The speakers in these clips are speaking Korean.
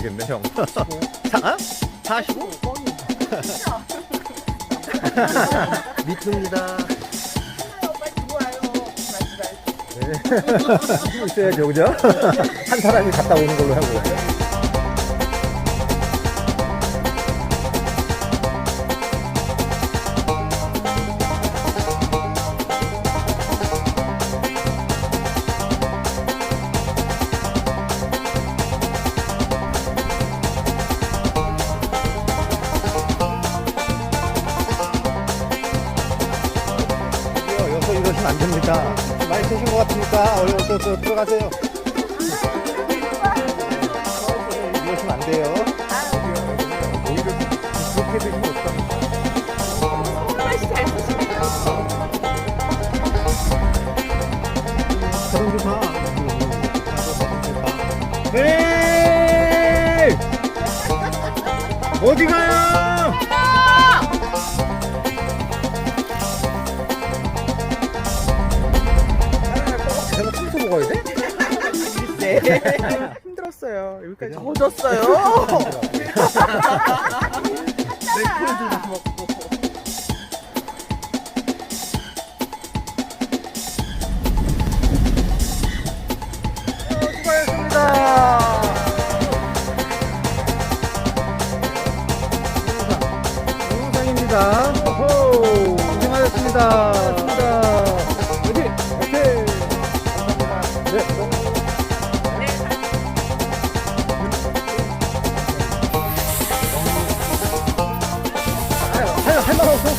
되겠네 형. 사, 어? 45? 믿습니다. 네. 있어야죠, 그죠? 한 사람이 갔다 오는 걸로 하고. 어디 가요? 제가 평소 먹어야 돼? 네. 힘들었어요. 여기까지? 젖었어요. 영상입니다. 오호, 고생하셨습니다. 고생하셨습니다.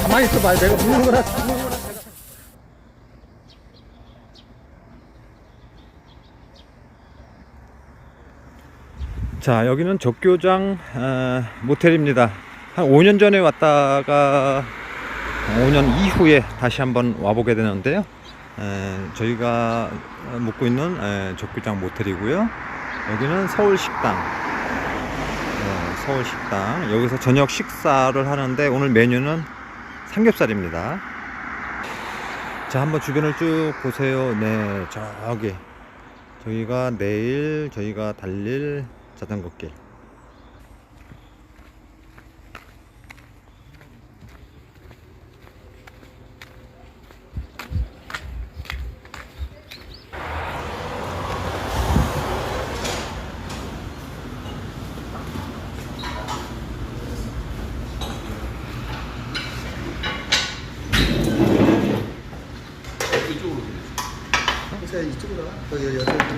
가만히 있어봐. 내가 묻는 거나. 자, 여기는 적교장 어, 모텔입니다. 한 5년 전에 왔다가 5년 이후에 다시 한번 와보게 되는데요. 에, 저희가 묵고 있는 에, 적교장 모텔이고요. 여기는 서울 식당. 네, 서울 식당. 여기서 저녁 식사를 하는데 오늘 메뉴는 삼겹살입니다. 자, 한번 주변을 쭉 보세요. 네, 저기. 저희가 내일 저희가 달릴 자전거 길. 제가 이쪽으로 와. 거기 여자 쪽.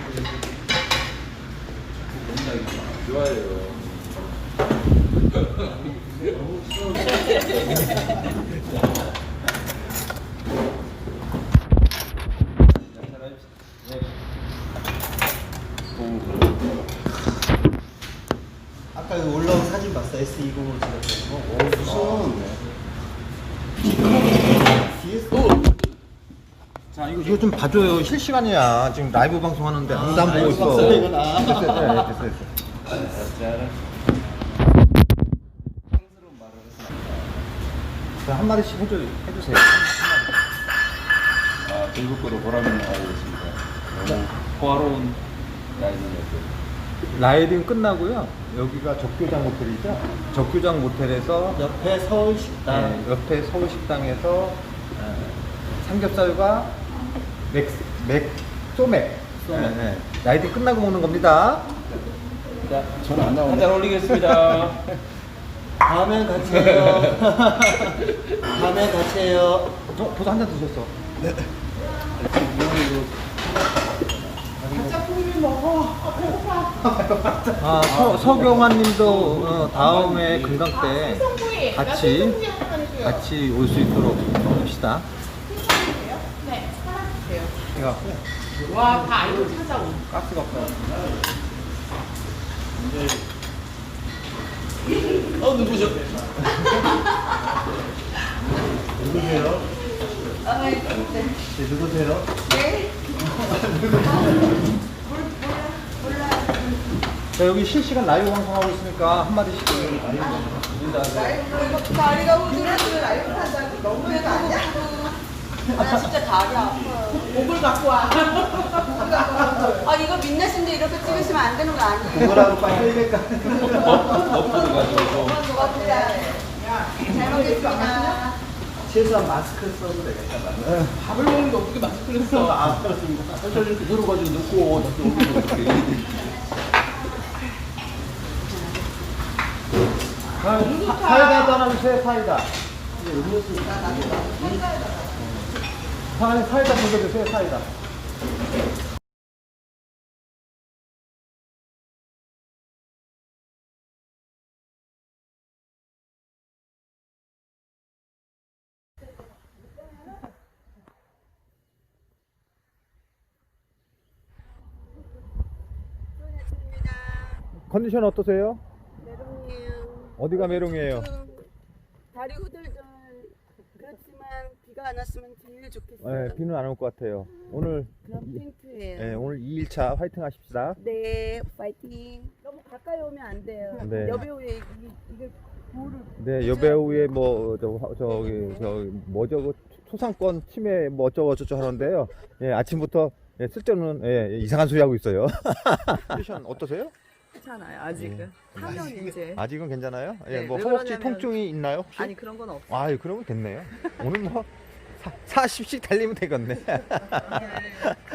아까 그 S20으로 찍었던 거? 오, 무슨. 뒤에서. 자, 이거, 이거 좀 봐줘요. 실시간이야. 지금 라이브 방송하는데 아무도 안 보고 있어. 이거나. 됐어, 됐어, 됐어, 됐어. 자, 한 마디씩 해줘, 해주세요. 아, 전국구로 보람을 알고 있습니다. 너무 호화로운 라이딩이었어요. 라이딩 끝나고요. 여기가 적교장 모텔이죠. 적교장 모텔에서 옆에 서울 식당. 네, 옆에 서울 식당에서 어, 삼겹살과 맥, 맥, 소맥. 소맥. 네, 네. 라이딩 끝나고 먹는 겁니다. 자, 저는 안 나오네. 한잔 올리겠습니다. 다음엔 같이 해요. 다음엔 같이 해요. 어, 벌써 한잔 드셨어. 아, 서, 서경환 님도 어, 다음에 금강 때 같이 같이 올 수 있도록 합시다. 네, 사랑주세요. 해갖고 와, 다 알고 찾아온. 가스가 없어. 어, 누구죠? 누구세요? 네, 누구세요? 자, 여기 실시간 라이브 방송하고 있으니까 한마디씩 다리가 후들후들 라이브 한다고 너무해도 아니야? 나 진짜 다리 아파요. 목을 갖고 와. 아니 이거 민낯인데 이렇게 찍으시면 안 되는 거 아니에요? 그거라도 빨리 흘릴까? 너프를 가지고 잘 먹겠습니다. 최소한 마스크 써도 되겠다. 밥을 먹는데 어떻게 마스크를 써? 아, 그렇습니다. 천천히 이렇게 들어가지고 넣고 다시 올리고 이렇게 사이다 떠나주세요 사이다 사- 사이다 챙겨주세요 사이다 컨디션 어떠세요? 어디가 메롱이에요? 다리 후들들 그렇지만 비가 안 왔으면 제일 좋겠어요. 네, 비는 안 올 것 같아요. 오늘 그럼 핑크예요. 네, 오늘 2일차 화이팅 하십시다. 네, 파이팅. 너무 가까이 오면 안 돼요. 네. 여배우에 이- 이게 볼을 네, 여배우의 뭐, 저, 화- 저기, 저, 뭐죠, 그 초상권 침해 뭐 어쩌고 저쩌고 하는데요. 예, 아침부터 예, 쓸데없는 예, 이상한 소리 하고 있어요. 컨디션 어떠세요? 괜찮아요 아직은 하면 이제 아직은 괜찮아요? 예, 네, 뭐 왜 허벅지 그러냐면- 통증이 있나요? 혹시? 아니 그런 건 없어 아유, 그러면 됐네요. 오늘 뭐 사, 40씩 달리면 되겠네.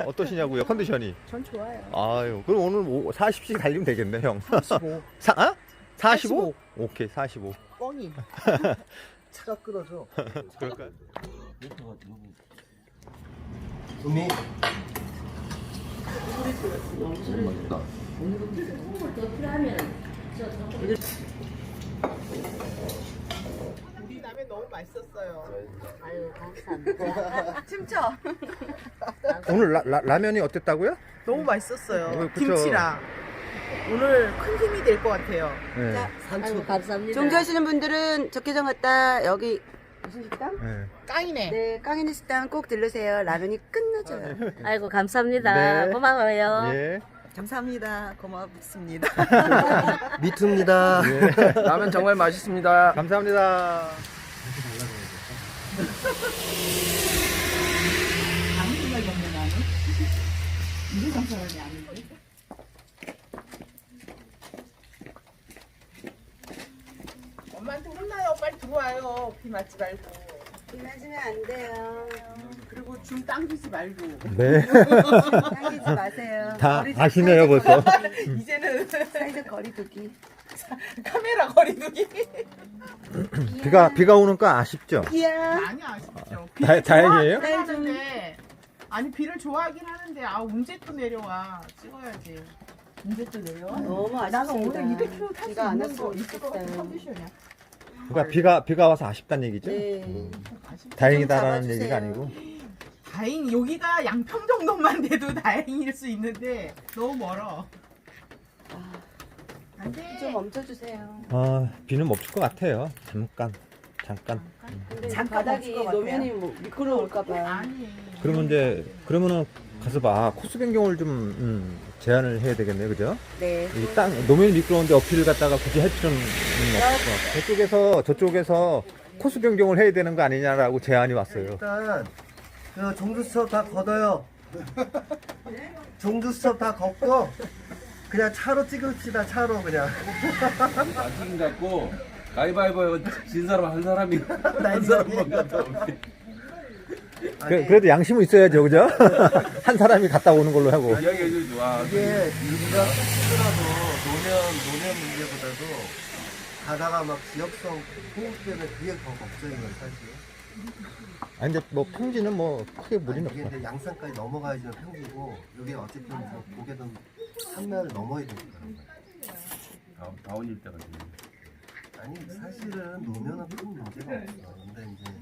어떠시냐고요, 컨디션이? 전 좋아요 아유, 그럼 오늘 뭐 40씩 달리면 되겠네, 형. 45. 사, 아? 45? 오케이, 45. 뻥이 차가 끓어서. 그럴까요? 도미. 우리 라면 너무 맛있었어요. 춤춰. 오늘 라, 라, 라 면이 어땠다고요? 너무 맛있었어요. 어, 그쵸. 김치랑. 오늘 큰 힘이 될 것 같아요. 네. 산초. 종주하시는 분들은 적개정 갔다 여기 무슨 식당? 네. 깡이네. 네, 깡이네 식당 꼭 들르세요. 라면이 끝나줘요. 아이고 감사합니다 네. 고마워요 예. 감사합니다 고맙습니다 미투입니다. 라면 정말 맛있습니다. 감사합니다. 엄마한테 혼나요. 빨리 들어와요. 비 맞지 말고. 비 맞으면 안 돼요. 그리고 줌 당기지 말고. 네. 당기지 마세요. 다 거리- 아시네요, 벌써. 이제는 사이드 거리 두기. 카메라 거리두기. 비가, 비가 오는 거 아쉽죠? 이야. 많이 아쉽죠. 다- 다행이에요? 비를 좋아하는데 아니 비를 좋아하긴 하는데 아 언제 또 내려와 찍어야지. 언제 또 내려와? 너무 아쉽습니다. 나는 오늘 200km 탈수 비가 안 있는 왔으면 거 있을 것 같은. 컨디션이야. 그러니까 비가, 비가 와서 아쉽다는 얘기죠? 네. 다행이다라는 좀 얘기가. 아니고. 다행 여기가 양평 정도만 돼도 다행일 수 있는데 너무 멀어. 안 돼. 좀 멈춰주세요. 아, 비는 멈출 것 같아요. 잠깐. 잠깐. 근데 잠깐 바닥이 멈출 것 같아요. 노면이 뭐 미끄러울까봐. 아니. 그러면 이제, 그러면은 가서 봐. 코스 변경을 좀, 음, 제한을 해야 되겠네요. 그죠? 네. 이 땅, 노면이 미끄러운데 어필을 갖다가 굳이 할 필요는 없을 것 같아요. 저쪽에서, 저쪽에서 코스 변경을 해야 되는 거 아니냐라고 제안이 왔어요. 일단 그 종주 수업 다 걷어요. 종주 수업 다 걷고 그냥 차로 찍읍시다. 차로 그냥. 나중에 갖고 가위바위보 진 사람 한 사람이 한 사람만 갔다 올게. 그, 그래도 양심은 있어야죠. 그죠? 한 사람이 갔다 오는 걸로 하고. 이야기해 주지 와. 이게 우리가 스스로도 노면 노면 문제보다도 가다가 막 지역성 호흡 때문에 그게 더 걱정인 거예요 사실. 아니, 근데 뭐 평지는 뭐 크게 무리는 그게 없어. 이제 양산까지 넘어가야지만 평지고 여기 어쨌든 뭐 보게든 산면을 넘어야 되니까. 다- 다운일 때가 되네. 아니 사실은 노면은 큰 문제가 없어. 근데 이제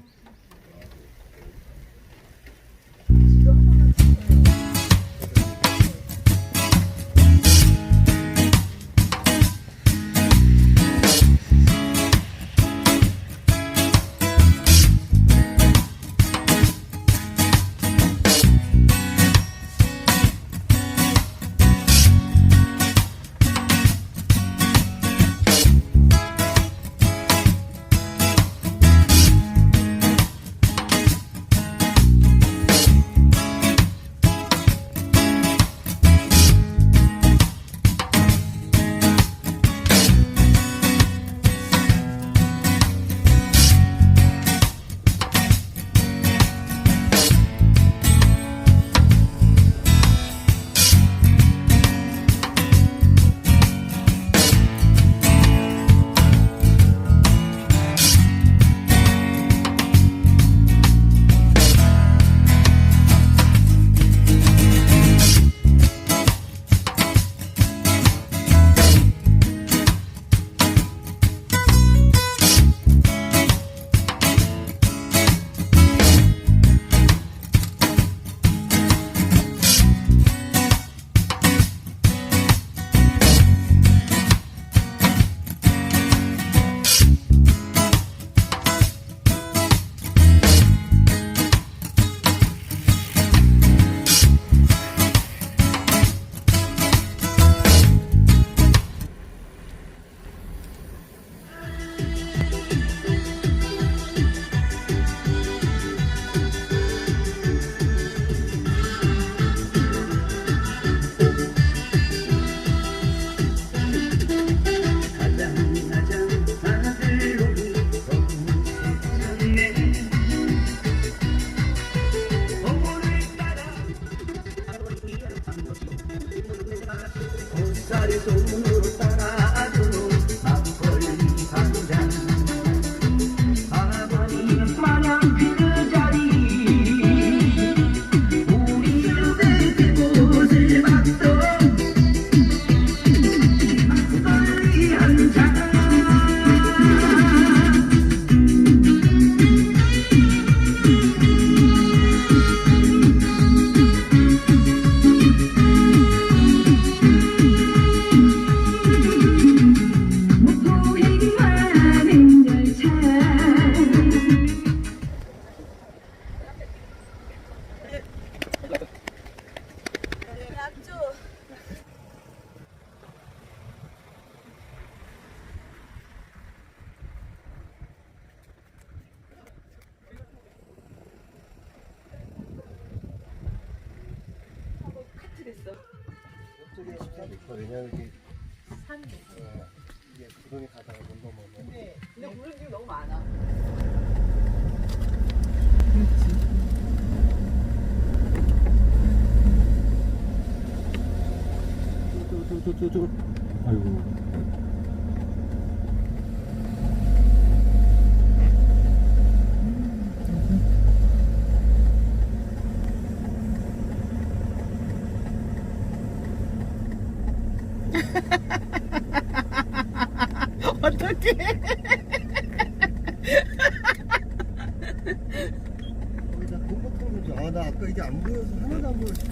거기다 공포통을 줘. 아나 아까 이게 안 보여서 하나도 안 보였어.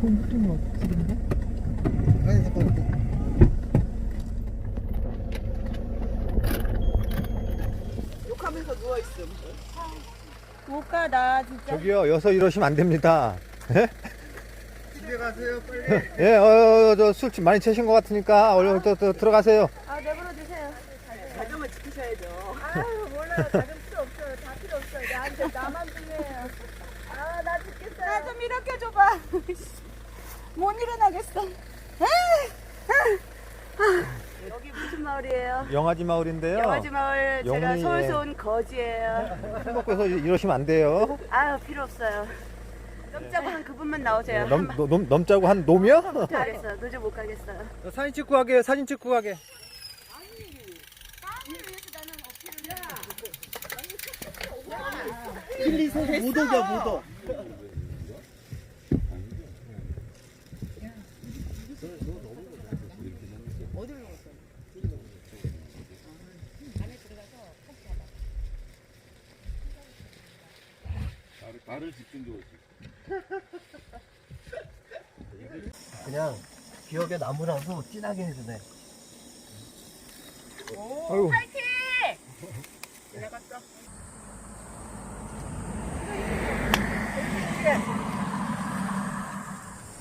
공포통이 어떻게 된 거야? 아니 잠깐만. 욕하면서 누워있음. 못 가, 나 진짜. 저기요 여기서 이러시면 안 됩니다. 집에 가세요 빨리. 예, 어, 저술 많이 채신 것 같으니까 얼른 또, 또 들어가세요. 자정을 지키셔야죠. 필요 없어요. 다 필요 없어요. 나한테 나만 중요해요. 아, 나 죽겠어요. 나 좀 일으켜 줘봐. 못 일어나겠어. 아, 여기 무슨 마을이에요? 영아지 마을인데요. 영화지 마을 제가 영리, 서울서 예. 온 거지예요. 술 먹고서 이러시면 안 돼요. 아유 필요 없어요. 점자고 한 그분만 나오세요. 넘, 넘, 넘자고 한 놈이요? 못 가겠어. 노조 못 가겠어요. 사진 찍고 가게, 사진 찍고 가게. 필리서 모독이야 모독. 나를, 나를 집중적으로 그냥 기억에 남으라고 진하게 해주네. 아이고.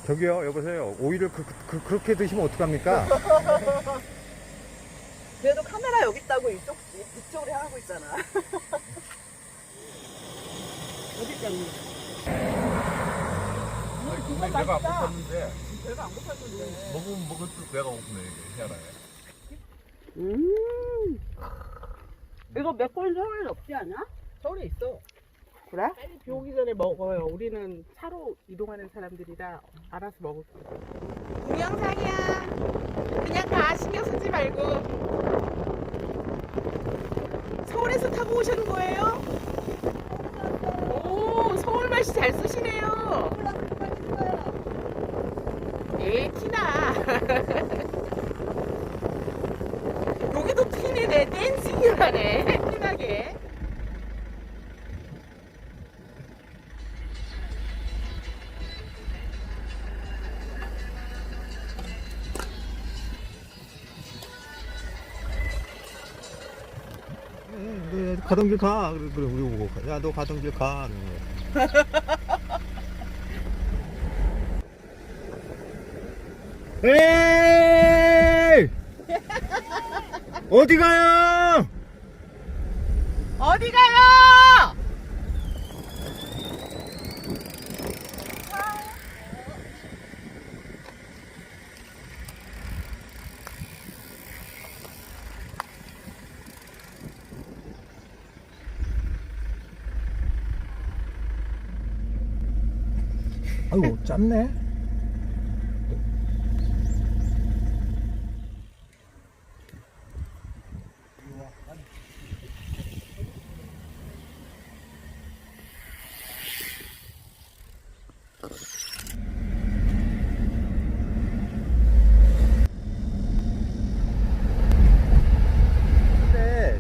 저기요, 여보세요. 오이를 그, 그, 그렇게 드시면 어떡합니까? 그래도 카메라 여기 있다고 이쪽, 이쪽으로 향하고 있잖아. 어디 있잖니? 근데 배가 안 고팠는데 별거 안 고팠는데. 먹으면 먹을수록 배가 고프네 이게 희한하게 음. 이거 몇 번 서울에 없지 않아? 서울에 있어. 그래? 빨리 비 오기 전에 먹어요. 우리는 차로 이동하는 사람들이라 알아서 먹을 거야. 동영상이야. 그냥 가. 신경 쓰지 말고. 서울에서 타고 오시는 거예요? 오, 서울 말씨 잘 쓰시네요. 에 티나. 여기도 티네, 내 댄싱을 하네. 티나게. 가던 길 가. 그래, 그래, 우리 보고. 가. 야, 너 가던 길 가. 에이! 어디 가요? 어디 가요? 짧네. 근데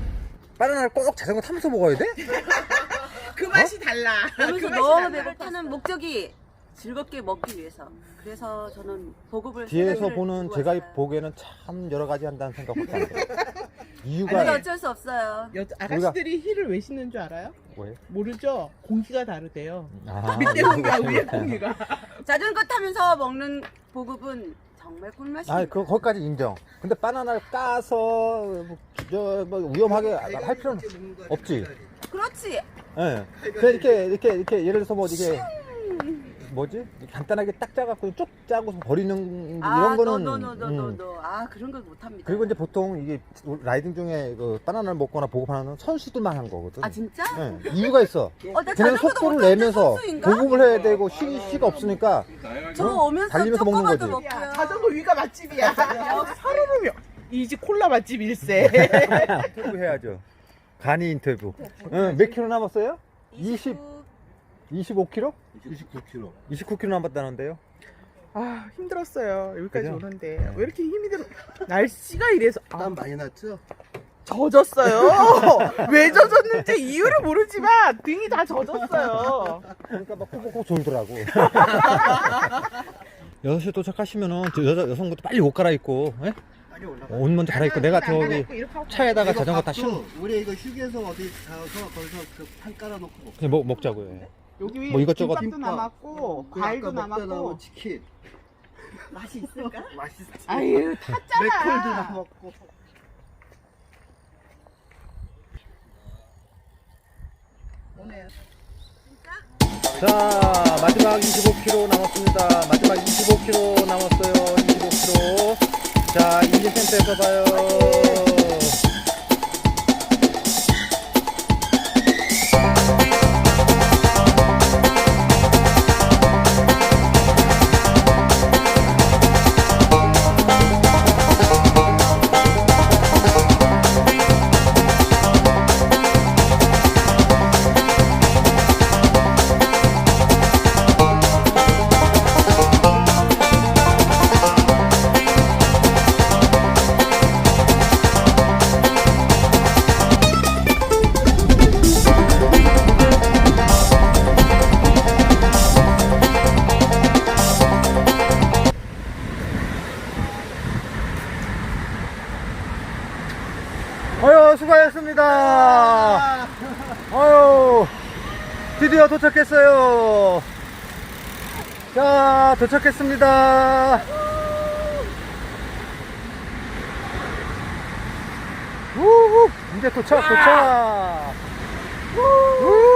바나나를 꼭 자전거 타면서 먹어야 돼? 그 맛이 어? 달라. 그러면서 그 너 배를 타는 목적이 즐겁게 먹기 위해서. 그래서 저는 보급을 뒤에서 보는 제가. 보기에는 참 여러 가지 한다는 생각밖에 안 들어요. 이유가 어쩔 수 없어요. 여, 아가씨들이 힐을 왜 신는 줄 알아요? 뭐예요? 모르죠? 공기가 다르대요. 아, 밑에 공기와 위에 공기가. 자전거 타면서 먹는 보급은 정말 꿀맛입니다. 아, 그 거기까지 인정. 근데 바나나를 까서 뭐, 저, 뭐 위험하게 할 필요는 없지. 그렇지. 예. 그냥 이렇게 이렇게 이렇게 예를 들어서 뭐 이게 뭐지 간단하게 딱 짜갖고 쭉 짜고 버리는 아, 이런 거는 음. 너너너너너 아 그런 건 못합니다. 그리고 이제 보통 이게 라이딩 중에 그 바나나를 먹거나 보급하는 선수들만 한 거거든. 아 진짜? 네, 이유가 있어. 어, 그냥 걔는 속도를 내면서 선수인가? 보급을 해야 되고 쉬, 쉬가 없으니까 저 어? 오면서 달리면서 먹는 거지. 먹고요. 자전거 위가 맛집이야. 아, 사람이면 이제 콜라 맛집 일세. 인터뷰 해야죠. 간이 인터뷰. 응, 몇 킬로 남았어요? 20, 25kg? 29kg. 29kg 남았다는데요? 아 힘들었어요 여기까지 그죠? 오는데 네. 왜 이렇게 힘이 들어 날씨가 이래서 아, 땀 많이 났죠? 젖었어요 왜 젖었는지 이유를 모르지만 등이 다 젖었어요 그러니까 막 꾹꾹꾹 졸더라고. 6시에 도착하시면은 여자, 여성분도 빨리 옷 갈아입고, 예? 옷 먼저 갈아입고, 내가 저기 차에다가 자전거 다 싣고, 우리 이거 휴게소 어디 가서 거기서 그판 깔아놓고 먹- 그냥 먹, 자고요 예. 네. 여기 뭐 이것저것 김밥도 김밥. 남았고 그 과일도 남았고. 치킨. 맛이 있을까? 맛있지. 아유 탔잖아. 맥콜도 남았고. 자, 마지막 25km 남았습니다. 마지막 25km 남았어요. 25km. 자, 인증센터에서 봐요. 도착했습니다. 우후, 이제 도착, 도착. 우후.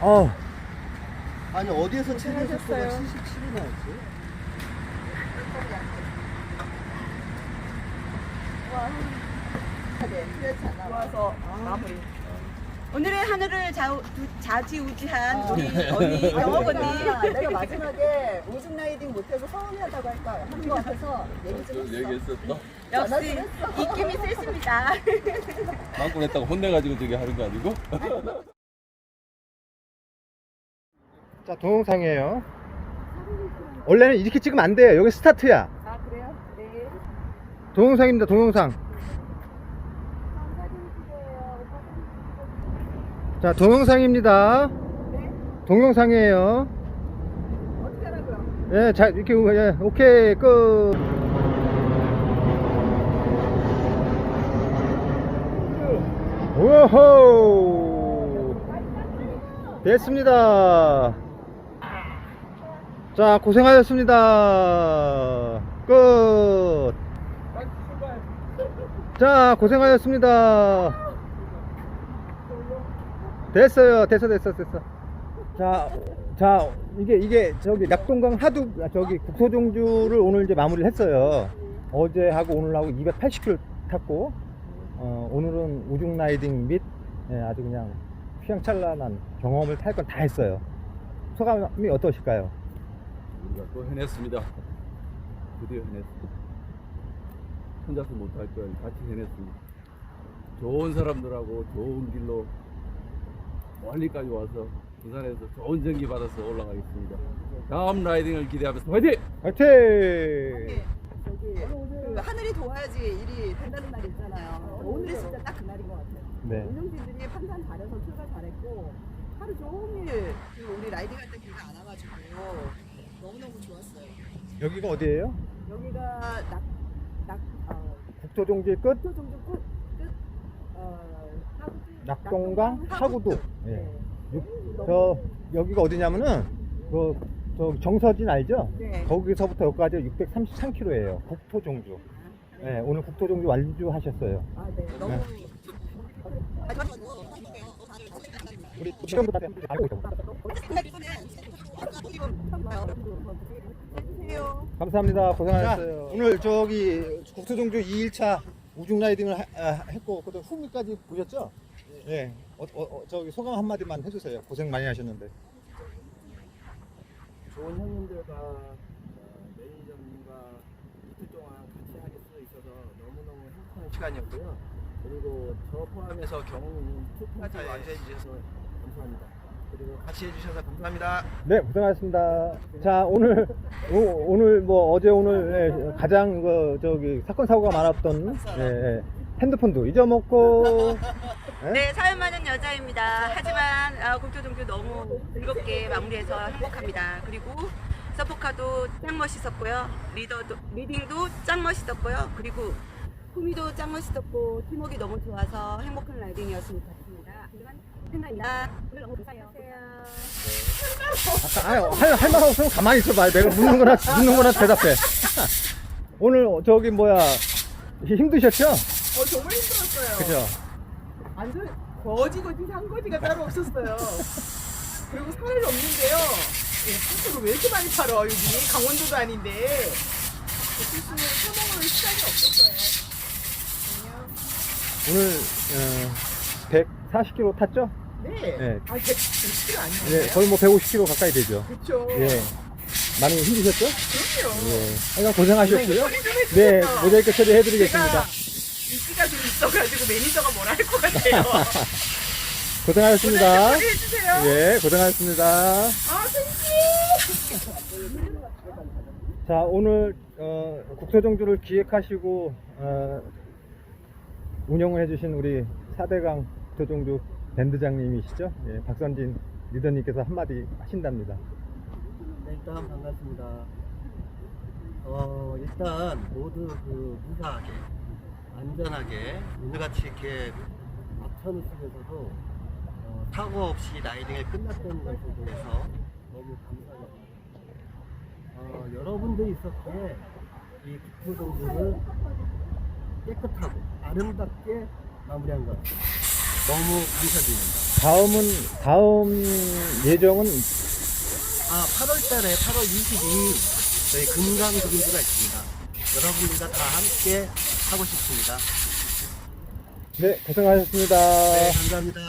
어, 아니 어디에서 체내 속도가 77이 나왔지? 오늘의 하늘을 좌우, 두- 좌지우지한 우리 언니 영업 언니. 내가 마지막에 오줌 라이딩 못해서 서운해하다고 할까 한거 같아서 얘기 좀 했어. 얘기했었어? 역시 입김이 세십니다. 마음껏 했다고 혼내가지고 저기 하는 거 아니고? 자, 동영상이에요. 원래는 이렇게 찍으면 안 돼요. 여기 스타트야. 아 그래요? 네. 동영상입니다, 동영상. 자, 동영상입니다. 동영상이에요. 어떻게 하라고요? 예, 자, 이렇게, 예, 오케이, 끝. 오호! 됐습니다. 자, 고생하셨습니다. 끝. 자, 고생하셨습니다. 됐어요. 됐어, 됐어, 됐어. 자, 자, 이게, 이게, 저기, 낙동강 하두, 아, 저기, 국토종주를 오늘 이제 마무리를 했어요. 어제 하고 오늘 하고 280km 탔고, 어, 오늘은 우중 라이딩 및, 예, 아주 그냥 휘황찬란한 경험을 탈 건 다 했어요. 소감이 어떠실까요? 우리가 또 해냈습니다. 드디어 해냈습니다. 혼자서 못할 걸 같이 해냈습니다. 좋은 사람들하고 좋은 길로 멀리까지 와서 부산에서 좋은 전기 받아서 올라가겠습니다. 다음 라이딩을 기대하면서 화이팅! 화이팅! 저기 그 하늘이 도와야지 일이 된다는 말 있잖아요. 오늘이 진짜 딱 그 날인 것 같아요. 네. 운영진들이 판단 잘해서 출발 잘했고 하루 종일 그 우리 라이딩 할 때 비가 안 와가지고 너무너무 좋았어요. 여기가 어디예요? 여기가 낙, 낙, 어, 국토종지 끝 국토종주 끝, 끝, 어, 하구- 낙동강 하구도. 예. 네. 육- 저 여기가 어디냐면은 그 저 정서진 알죠? 네. 거기서부터 여기까지 633km예요. 국토종주. 네, 오늘 국토종주 완주 하셨어요. 아, 네. 너무. 네. 아, 저- 우리 지금부터 알고 있어. 해주세요. 감사합니다. 고생하셨어요. 오늘 저기 국토종주 2일차 우중 라이딩을 하- 아, 했고 그다음 후미까지 보셨죠? 네. 어, 어, 어, 저기 소감 한 마디만 해주세요. 고생 많이 하셨는데. 좋은 형님들과 어, 매니저님과 이틀 동안 같이 하게 수 있어서 너무너무 행복한 시간이었고요. 그리고 저 포함해서 경훈님 투까지 완주해 주셔서 감사합니다. 그리고 같이 해주셔서 감사합니다. 네, 고생하셨습니다. 자, 오늘 오, 늘뭐 어제 오늘 예, 가장 그 저기 사건 사고가 많았던 예, 예, 핸드폰도 잊어먹고 예? 네, 사연 많은 여자입니다. 하지만 아, 국토 종교 너무 즐겁게 마무리해서 행복합니다. 그리고 서포카도 짱 멋있었고요. 리더도 리딩도 짱 멋있었고요. 그리고 후미도 짱 멋있었고 팀워크 너무 좋아서 행복한 라이딩이었으면 좋겠습니다. 생각입니다. 오늘 너무 감사해요. 아니, 할, 할 말 없으면 가만히 있어봐. 내가 묻는 거나, 묻는 거나 대답해. 오늘 저기 뭐야, 힘드셨죠? 어, 정말 힘들었어요. 그죠? 완전 거지거지 산거지가 따로 없었어요. 그리고 사을 없는데요. 예, 스스로 왜 이렇게 많이 팔어 여기 강원도도 아닌데 스스로 사먹을 시간이 없었어요. 오늘 어, 140km 탔죠? 네. 네. 아, 100kg 아니에요? 네, 거의 뭐 150km 가까이 되죠. 그렇죠. 예. 많이 힘드셨죠? 그럼요. 예. 하여간 고생하셨고요. 네, 모자이크 처리해드리겠습니다. 제가 인기가 좀 있어가지고 매니저가 뭐라 할 것 같아요. 고생하셨습니다. 해주세요. 예, 고생하셨습니다. 아. 자, 오늘 어, 국토정주를 기획하시고 어, 운영을 해주신 우리 4대강 국토정주 밴드장님이시죠? 예, 박선진 리더님께서 한마디 하신답니다. 네, 일단 반갑습니다. 어, 일단 모두 그 무사하게, 안전하게, 오늘같이 이렇게 막천을 속에서도 어, 사고 없이 라이딩을 끝났다는 것에 대해서 너무 감사합니다. 어, 여러분들이 있었기에 이 국토정주를 깨끗하고 아름답게 마무리한 것 너무 감사드립니다. 다음은 다음 예정은 아, 8월 달에 8월 22일 저희 금강 그림주가 있습니다. 여러분들과 다 함께 하고 싶습니다. 네 고생하셨습니다. 네, 감사합니다.